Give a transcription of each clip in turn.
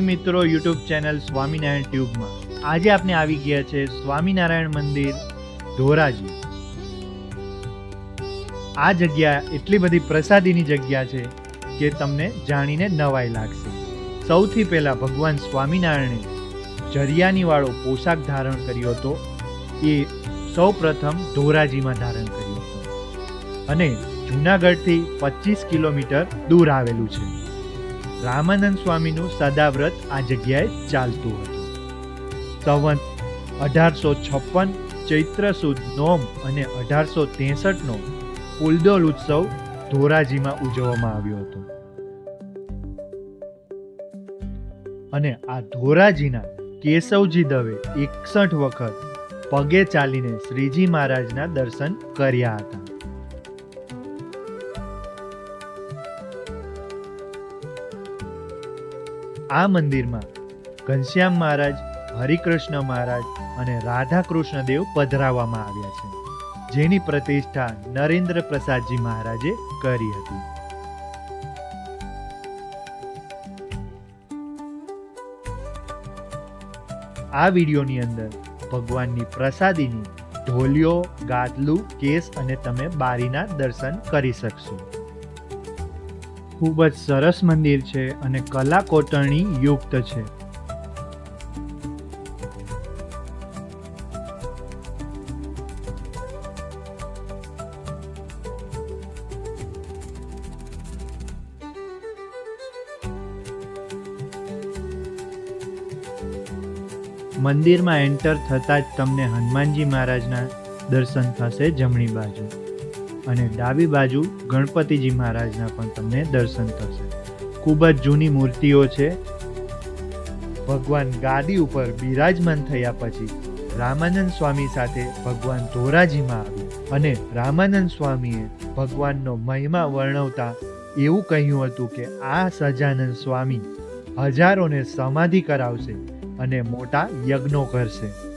મિત્રો, YouTube channel Swaminarayan ટ્યુબમાં. આજે આપણે આવી ગયા છે સ્વામિનારાયણ મંદિર, ધોરાજી. આ જગ્યા એટલી બધી પ્રસાદીની જગ્યા છે કે તમને જાણીને નવાઈ લાગશે. સૌથી પહેલા ભગવાન સ્વામિનારાયણે જરિયાની વાળો પોશાક ધારણ કર્યો હતો. એ સૌ પ્રથમ ધોરાજીમાં ધારણ કર્યો હતો. અને જુનાગઢથી પચીસ કિલોમીટર દૂર આવેલું છે. રામાનંદ સ્વામીનું સદાવ્રત આ જગ્યાએ ચાલતું હતું. સંવંત અઢારસો છપ્પન ચૈત્ર સુદ નોમ અને અઢારસો ત્રેસઠનો ઉલદોલ ઉત્સવ ધોરાજીમાં ઉજવવામાં આવ્યો હતો. અને આ ધોરાજીના કેશવજી દવે એકસઠ વખત પગે ચાલીને શ્રીજી મહારાજના દર્શન કર્યા હતા. આ મંદિરમાં ઘનશ્યામ મહારાજ, હરિકૃષ્ણ મહારાજ અને રાધા કૃષ્ણ દેવ પધરાવવામાં આવ્યા છે, જેની પ્રતિષ્ઠા નરેન્દ્ર પ્રસાદજી મહારાજે કરી હતી. આ વિડીયોની અંદર ભગવાનની પ્રસાદીની ઢોલિયો, ગાદલું, કેસ અને તમે બારીના દર્શન કરી શકશો. ખૂબ જ સરસ મંદિર છે અને કલા કોતરણી યુક્ત છે. મંદિરમાં એન્ટર થતાં જ તમને હનુમાનજી મહારાજના દર્શન થશે જમણી બાજુ. અને ડાબી બાજુ ગણપતિજી મહારાજના પણ તમને દર્શન થશે. ખૂબ જ જૂની મૂર્તિઓ છે. ભગવાન ગાદી ઉપર બિરાજમાન થયા પછી રામાનંદ સ્વામી સાથે ભગવાન ધોરાજીમાં આવ્યા અને રામાનંદ સ્વામીએ ભગવાનનો મહિમા વર્ણવતા એવું કહ્યું હતું કે આ સજાનંદ સ્વામી હજારોને સમાધિ કરાવશે અને મોટા યજ્ઞો કરશે.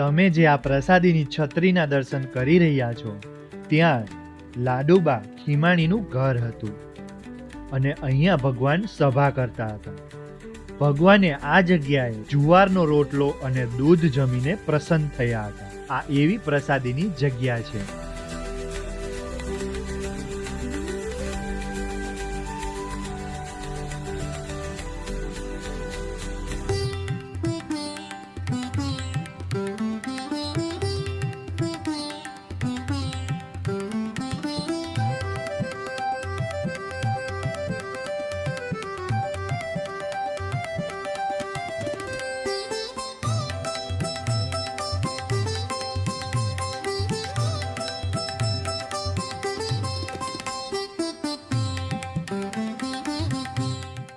તમે જે આ પ્રસાદીની છત્રીના દર્શન કરી રહ્યા છો, ત્યાં લાડુબા ખીમાણીનું ઘર હતું અને અહીંયા ભગવાન સભા કરતા હતા. ભગવાને આ જગ્યાએ જુવારનો રોટલો અને દૂધ જમીને પ્રસન્ન થયા હતા. આ એવી પ્રસાદીની જગ્યા છે.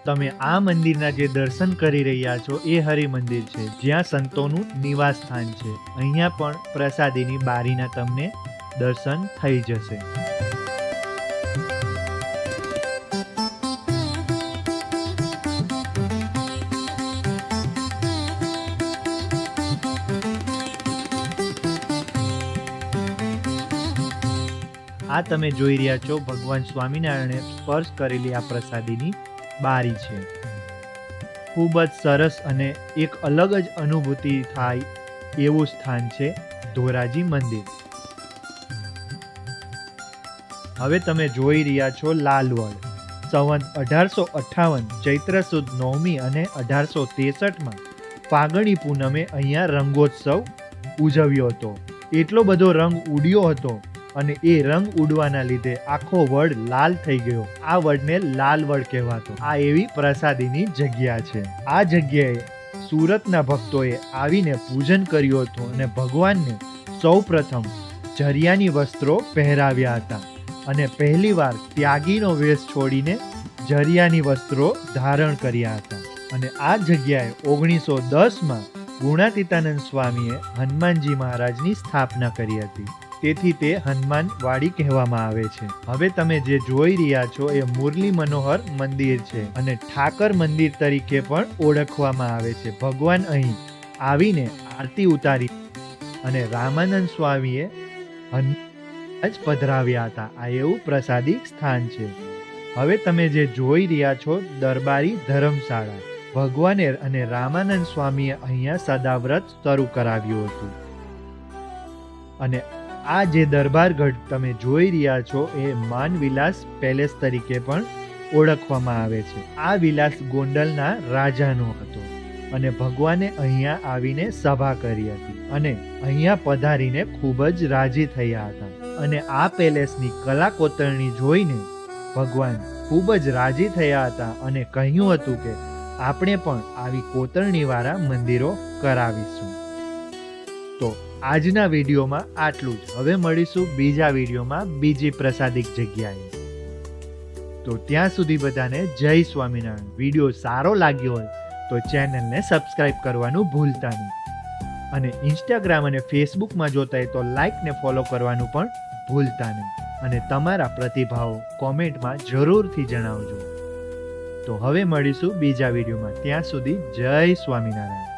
તમે આ મંદિરના જે દર્શન કરી રહ્યા છો, એ હરિ મંદિર છે, જ્યાં સંતોનું નિવાસ સ્થાન છે. અહીંયા પણ પ્રસાદીની બારીના તમને દર્શન થઈ જશે. આ તમે જોઈ રહ્યા છો, ભગવાન સ્વામિનારાયણે સ્પર્શ કરેલી આ પ્રસાદીની બારી છે. ખૂબ જ સરસ અને એક અલગ જ અનુભૂતિ થાય એવું સ્થાન છે ધોરાજી મંદિર. હવે તમે જોઈ રહ્યા છો લાલવડ. સંવંત અઢારસો અઠ્ઠાવન, ચૈત્ર સુદ નવમી અને અઢારસો તેસઠમાં ફાગણી પૂનમે અહીંયા રંગોત્સવ ઉજવ્યો હતો. એટલો બધો રંગ ઉડ્યો હતો અને એ રંગ ઉડવાના લીધે આખો વડ લાલ થઈ ગયો. આ વડને લાલ વડ કહેવાતો. આ એવી પ્રસાદીની જગ્યા છે. આ જગ્યાએ સુરતના ભક્તોએ આવીને પૂજન કર્યું હતું અને ભગવાનને સૌ પ્રથમ જરિયાની વસ્ત્રો પહેરાવ્યા હતા અને પહેલીવાર ત્યાગીનો વેશ છોડીને જરિયાની વસ્ત્રો ધારણ કર્યા હતા. અને આ જગ્યાએ ઓગણીસો દસમાં ગુણાતીતાનંદ સ્વામીએ હનુમાનજી મહારાજની સ્થાપના કરી હતી. તેથી તે હનુમાન વાડી કહેવામાં આવે છે. હવે તમે જે જોઈ રહ્યા છો એ મુરલી મનોહર મંદિર છે અને ઠાકર મંદિર તરીકે પણ ઓળખવામાં આવે છે. ભગવાન અહીં આવીને આરતી ઉતારી અને રામાનંદ સ્વામીએ હન જ પધરાવ્યા હતા. આ એવું પ્રસાદિક સ્થાન છે. હવે તમે જે જોઈ રહ્યા છો દરબારી ધર્મશાળા. ભગવાને અને રામાનંદ સ્વામીએ અહીંયા સદાવ્રત શરૂ કરાવ્યું હતું. અને આ જે દરબારગઢ તમે જોઈ રહ્યા છો, એ માન વિલાસ પેલેસ તરીકે પણ ઓળખવામાં આવે છે. આ વિલાસ ગોંડલના રાજાનો હતો અને ભગવાને અહીંયા આવીને સભા કરી હતી અને અહીંયા પધારીને ખૂબ જ રાજી થયા હતા. અને આ પેલેસની કલા કોતરણી જોઈને ભગવાન ખૂબ જ રાજી થયા હતા અને કહ્યું હતું કે, આપણે પણ આવી કોતરણીવાળા મંદિરો કરાવીશું. તો આજના વિડીયોમાં આટલું જ. હવે મળીશું બીજા વિડીયોમાં બીજી પ્રસાદિક જગ્યાએ. તો ત્યાં સુધી બધાને જય સ્વામિનારાયણ. વીડિયો સારો લાગ્યો હોય તો ચેનલને સબસ્ક્રાઈબ કરવાનું ભૂલતા નહીં. અને ઇન્સ્ટાગ્રામ અને ફેસબુકમાં જોતા હોય તો લાઈકને ફોલો કરવાનું પણ ભૂલતા નહીં. અને તમારા પ્રતિભાવો કોમેન્ટમાં જરૂરથી જણાવજો. તો હવે મળીશું બીજા વિડીયોમાં. ત્યાં સુધી જય સ્વામિનારાયણ.